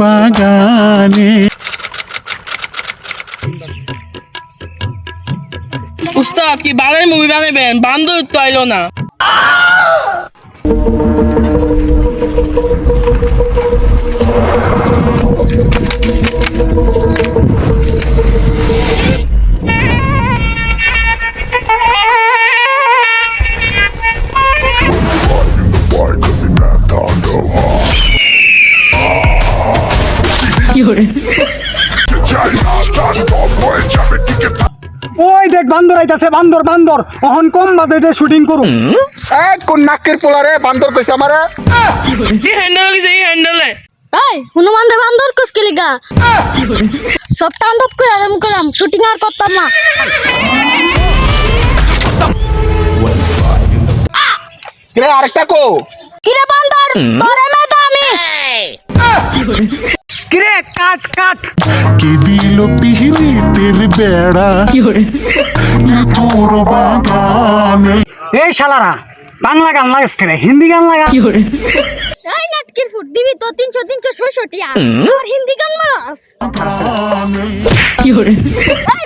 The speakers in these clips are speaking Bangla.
বাগানে। উস্তাদ কি বানাই মুভি বানাবেন বান্ধব তো আইলো না। ওই দেখ বান্দর আইতাছে বান্দর বান্দর। অহন কম বাজেটে শুটিং করুম। এক কোন নাকের পোলারে বান্দর কইছে আমারে? এই হ্যান্ডেল গেছে এই হ্যান্ডেলে এই হনুমান রে বান্দর কস কে লিগা? সব টান্দব করে আরাম করলাম শুটিং আর করতাম না। কিরে আরেকটা কো। কিরে বান্দর তোরে মে তো আমি। কিরে কাট কাট। কে দিল পিহিতের বেড়া? লিচুর বাগানে। এই শালারা বাংলা গান লাগাস কেরে হিন্দি গান লাগা। এই নাটকের ফুট দিবি তো তিনশো তিনশো ছয়শটি আর হিন্দি গান মারাস এই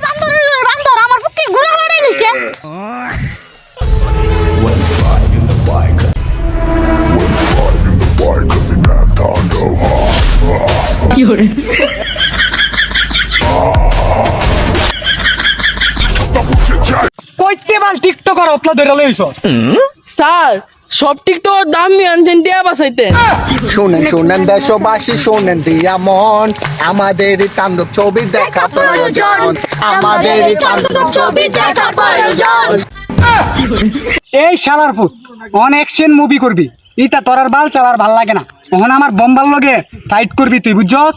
কইতে বাল টিকটকার অতলা ধরে লইছ? স্যার সব টিকটক দাম নিয়ে আনছেন টিয়া বাসাইতে শুনেন শুনেন দেশবাসী শুনেন দিয়া মন। আমাদের তাণ্ডব ছবি দেখা প্রয়োজন। আমাদের তাণ্ডব ছবি দেখা প্রয়োজন। এই শালার ফুট অন অ্যাকশন মুভি করবি। ইতা তোরার বাল চালার ভালো লাগে না। ওখানে আমার বম্বার লগে ফাইট করবি তুই বুঝছস?